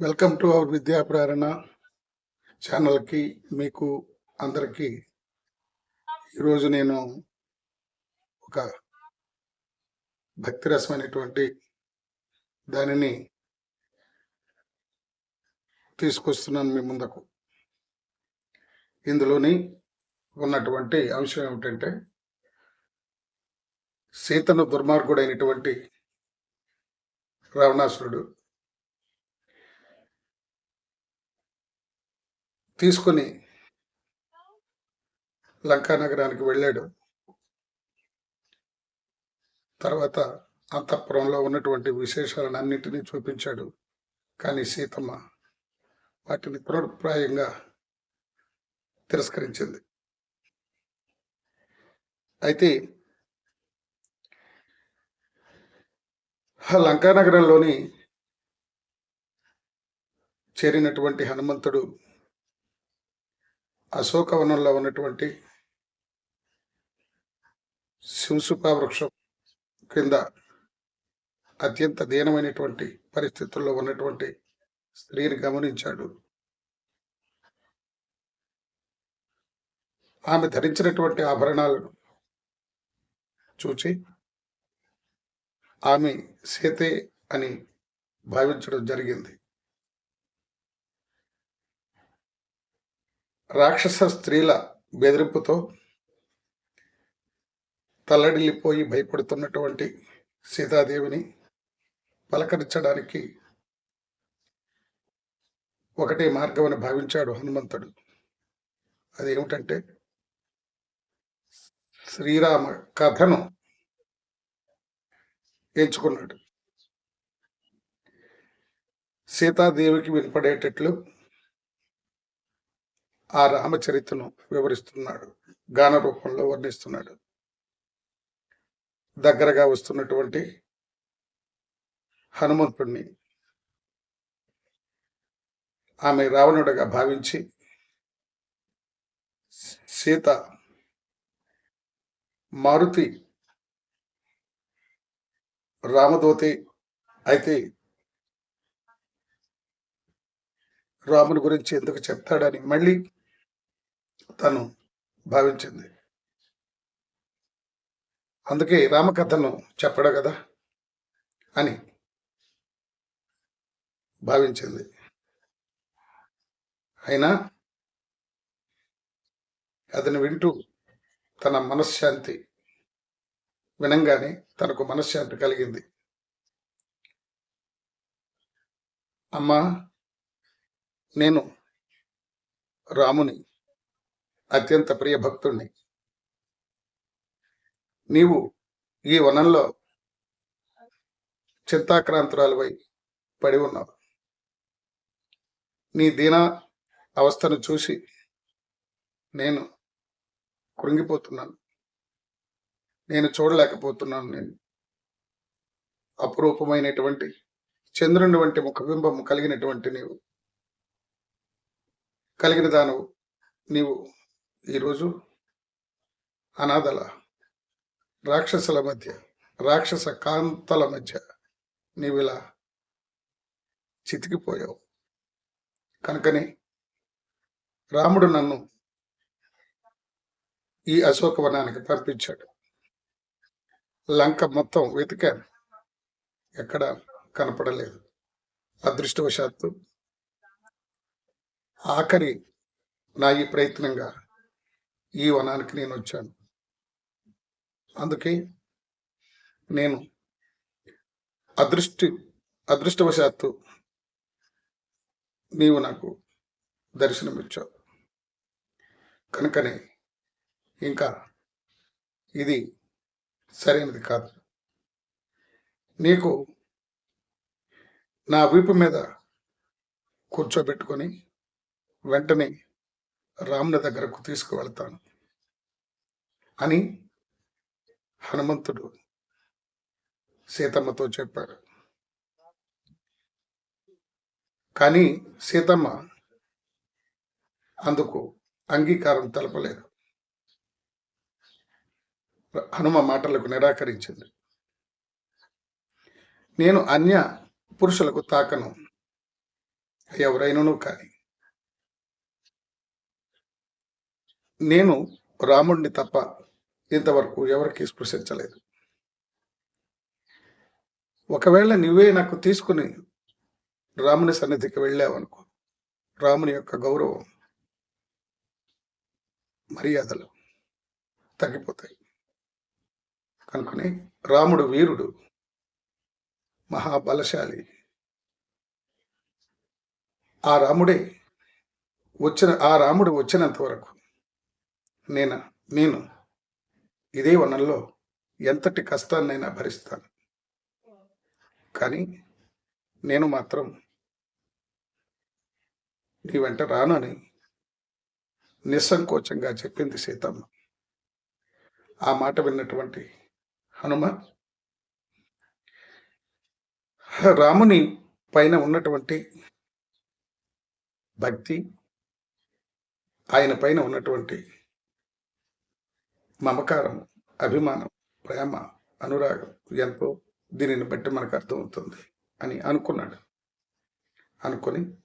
Welcome to our విద్యా ప్రేరణ ఛానల్కి మీకు అందరికీ. ఈరోజు నేను ఒక భక్తిరసమైనటువంటి దానిని తీసుకొస్తున్నాను మీ ముందుకు. ఇందులోని ఉన్నటువంటి అంశం ఏమిటంటే సీతను దుర్మార్గుడైనటువంటి రావణాసురుడు తీసుకొని లంకా నగరానికి వెళ్ళాడు. తర్వాత అంతఃపురంలో ఉన్నటువంటి విశేషాలను అన్నింటినీ చూపించాడు. కానీ సీతమ్మ వాటిని తృణప్రాయంగా తిరస్కరించింది. అయితే ఆ లంకా నగరంలోని చేరినటువంటి హనుమంతుడు అశోకవనంలో ఉన్నటువంటి శింసుపా వృక్షం కింద అత్యంత దీనమైనటువంటి పరిస్థితుల్లో ఉన్నటువంటి స్త్రీని గమనించాడు. ఆమె ధరించినటువంటి ఆభరణాలను చూచి ఆమె సీతే అని భావించడం జరిగింది. రాక్షస స్త్రీల బెదిరింపుతో తల్లడిల్లిపోయి భయపడుతున్నటువంటి సీతాదేవిని పలకరించడానికి ఒకటే మార్గమని భావించాడు హనుమంతుడు. అదేమిటంటే శ్రీరామ కథను ఎంచుకున్నాడు. సీతాదేవికి వినపడేటట్లు ఆ రామచరితను వివరిస్తున్నాడు. గాన రూపంలో వర్ణిస్తున్నాడు. దగ్గరగా వస్తున్నటువంటి హనుమంతుణ్ణి ఆమె రావణుడిగా భావించి సీత మారుతి రామదోతి అయితే రాముని గురించి ఎందుకు చెప్తాడని మళ్ళీ తను భావించింది. అందుకే రామకథను చెప్పడు కదా అని భావించింది. అయినా అతను వింటూ తన మనశ్శాంతి వినంగానే తనకు మనశ్శాంతి కలిగింది. అమ్మా నేను రాముని అత్యంత ప్రియ భక్తుణ్ణి. నీవు ఈ వనంలో చింతాక్రాంతురాలపై పడి ఉన్నావు. నీ దీన అవస్థను చూసి నేను కృంగిపోతున్నాను. నేను చూడలేకపోతున్నాను నేను. అపురూపమైనటువంటి చంద్రుని వంటి ముఖబింబం కలిగినటువంటి నీవు. కలిగిన దానవు నీవు ఈరోజు అనాథల రాక్షసుల మధ్య రాక్షస కాంతల మధ్య నీవు ఇలా చితికిపోయావు. కనుకని రాముడు నన్ను ఈ అశోకవనానికి పంపించాడు లంక మొత్తం వెతికాను. ఎక్కడ కనపడలేదు. అదృష్టవశాత్తు ఆఖరి నా ఈ ప్రయత్నంగా ఈ వనానికి నేను వచ్చాను. అందుకే నేను అదృష్టి అదృష్టవశాత్తు నీవు నాకు దర్శనమిచ్చావు. కనుకనే ఇంకా ఇది సరైనది కాదు. నీకు నా వీపు మీద కూర్చోబెట్టుకొని వెంటనే రాముని దగ్గరకు తీసుకువెళ్తాను అని హనుమంతుడు సీతమ్మతో చెప్పాడు కానీ సీతమ్మ అందుకు అంగీకారం తెలపలేదు. హనుమ మాటలకు నిరాకరించింది. నేను అన్య పురుషులకు తాకను. ఎవరైనను కానీ నేను రాముడిని తప్ప ఇంతవరకు ఎవరికి స్పృశించలేదు. ఒకవేళ నువ్వే నాకు తీసుకుని రాముని సన్నిధికి వెళ్ళావనుకో రాముని యొక్క గౌరవం మర్యాదలు తగ్గిపోతాయి. కనుకనే రాముడు వీరుడు మహాబలశాలి. ఆ రాముడే వచ్చిన ఆ రాముడు వచ్చినంత వరకు నేను నేను ఇదే వనంలో ఎంతటి కష్టాన్నైనా భరిస్తాను. కానీ నేను మాత్రం నీ వెంట రానని నిస్సంకోచంగా చెప్పింది సీతమ్మ. ఆ మాట విన్నటువంటి హనుమ రాముని పైన ఉన్నటువంటి భక్తి ఆయన పైన ఉన్నటువంటి మమకారం అభిమానం ప్రేమ అనురాగం ఎంతో దీనిని బట్టి మనకు అర్థమవుతుంది అని అనుకున్నాడు. అనుకొని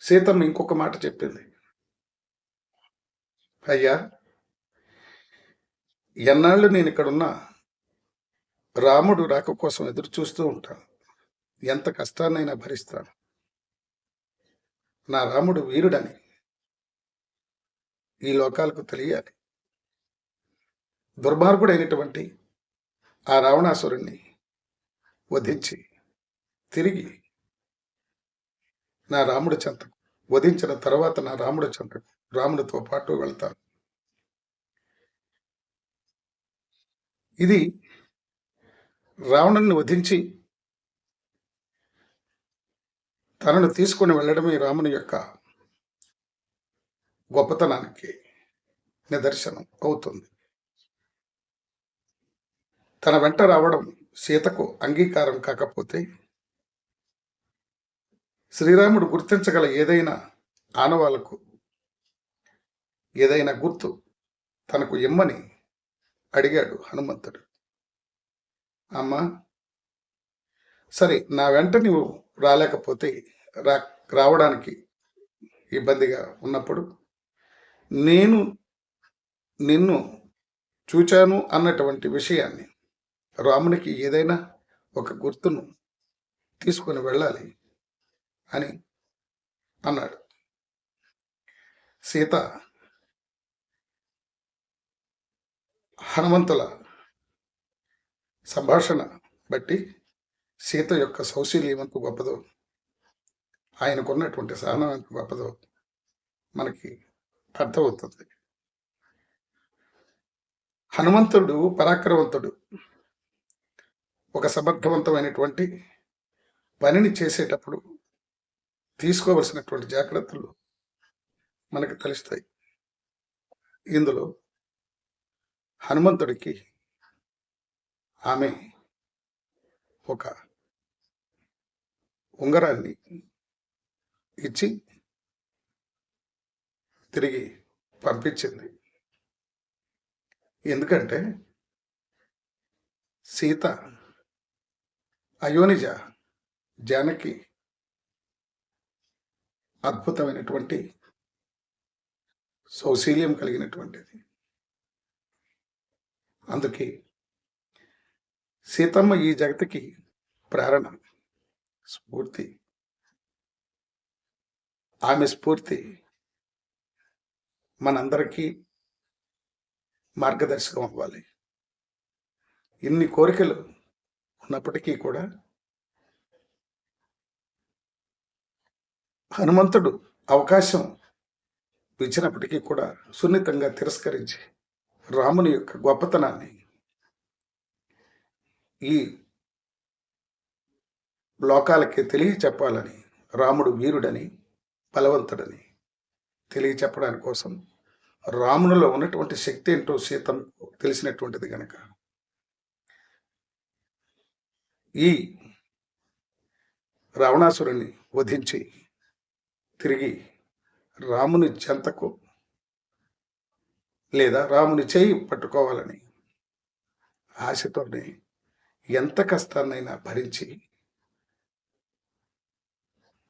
సీతమ్మ ఇంకొక మాట చెప్పింది. అయ్యా ఎన్నాళ్ళు నేను ఇక్కడున్నా రాముడు రాక కోసం ఎదురు చూస్తూ ఉంటాను. ఎంత కష్టాన్నైనా భరిస్తాను. నా రాముడు వీరుడని ఈ లోకాలకు తెలియాలి. దుర్మార్గుడైనటువంటి ఆ రావణాసురుణ్ణి వధించి తిరిగి నా రాముడి చెంతకు వధించిన తర్వాత నా రాముడి చెంతకు రాముడితో పాటు వెళ్తాను. ఇది రావణుని వధించి తనను తీసుకుని వెళ్ళడమే రాముని యొక్క గొప్పతనానికి నిదర్శనం అవుతుంది. తన వెంట రావడం సీతకు అంగీకారం కాకపోతే శ్రీరాముడు గుర్తించగల ఏదైనా ఆనవాళ్ళకు ఏదైనా గుర్తు తనకు ఇమ్మని అడిగాడు హనుమంతుడు. అమ్మా సరే నా వెంట నువ్వు రాలేకపోతే రా రావడానికి ఇబ్బందిగా ఉన్నప్పుడు నేను నిన్ను చూచాను అన్నటువంటి విషయాన్ని రామునికి ఏదైనా ఒక గుర్తును తీసుకొని వెళ్ళాలి అని అన్నాడు. సీత హనుమంతుల సంభాషణ బట్టి సీత యొక్క సౌశీల్యం ఎంత గొప్పదో ఆయనకున్నటువంటి సహనం ఎంత గొప్పదో మనకి అర్థమవుతుంది. హనుమంతుడు పరాక్రమవంతుడు ఒక సమర్థవంతమైనటువంటి పనిని చేసేటప్పుడు తీసుకోవలసినటువంటి జాగ్రత్తలు మనకు తెలుస్తాయి. ఇందులో హనుమంతుడికి ఆమె ఒక ఉంగరాన్ని ఇచ్చి తిరిగి పంపించింది. ఎందుకంటే సీత అయోనిజ జానకి అద్భుతమైనటువంటి సౌశీల్యం కలిగినటువంటిది. అందుకే సీతమ్మ ఈ జగతికి ప్రేరణ స్ఫూర్తి. ఆమె స్ఫూర్తి మనందరికీ మార్గదర్శకం అవ్వాలి. ఇన్ని కోరికలు ఉన్నప్పటికీ కూడా హనుమంతుడు అవకాశం ఇచ్చినప్పటికీ కూడా సున్నితంగా తిరస్కరించి రాముని యొక్క గొప్పతనాన్ని ఈ లోకాలకి తెలియచెప్పాలని రాముడు వీరుడని బలవంతుడని తెలియచెప్పడానికి కోసం రామునిలో ఉన్నటువంటి శక్తి ఏంటో సీతం తెలిసినటువంటిది కనుక ఈ రావణాసురుని వధించి తిరిగి రాముని చెంతకు లేదా రాముని చేయి పట్టుకోవాలని ఆశతోనే ఎంత కష్టాన్నైనా భరించి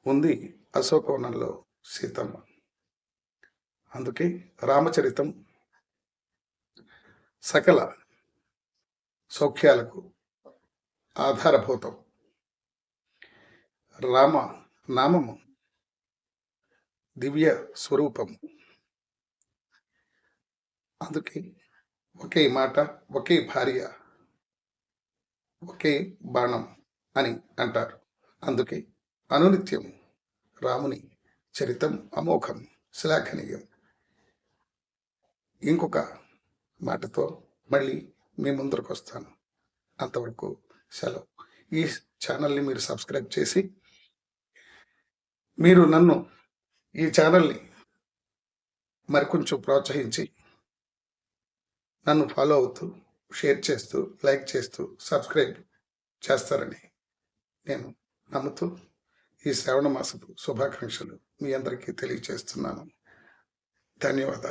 ఉంది అశోకవనంలో సీతమ్మ. అందుకే రామచరితం సకల సౌఖ్యాలకు ఆధారభూతం. రామ నామము. దివ్య స్వరూపము. అందుకే ఒకే మాట ఒకే భార్య ఒకే బాణం అని అంటారు. అందుకే అనునిత్యం రాముని చరితం అమోఘం శ్లాఘనీయం. ఇంకొక మాటతో మళ్ళీ మీ ముందరకు వస్తాను అంతవరకు సెలవు. ఈ ఛానల్ని మీరు సబ్స్క్రైబ్ చేసి మీరు నన్ను ఈ ఛానల్ని మరికొంచెం ప్రోత్సహించి నన్ను ఫాలో అవుతూ షేర్ చేస్తూ లైక్ చేస్తూ సబ్స్క్రైబ్ చేస్తారని నేను నమ్ముతూ ఈ శ్రావణ మాసపు శుభాకాంక్షలు మీ అందరికీ తెలియజేస్తున్నాను ధన్యవాదాలు.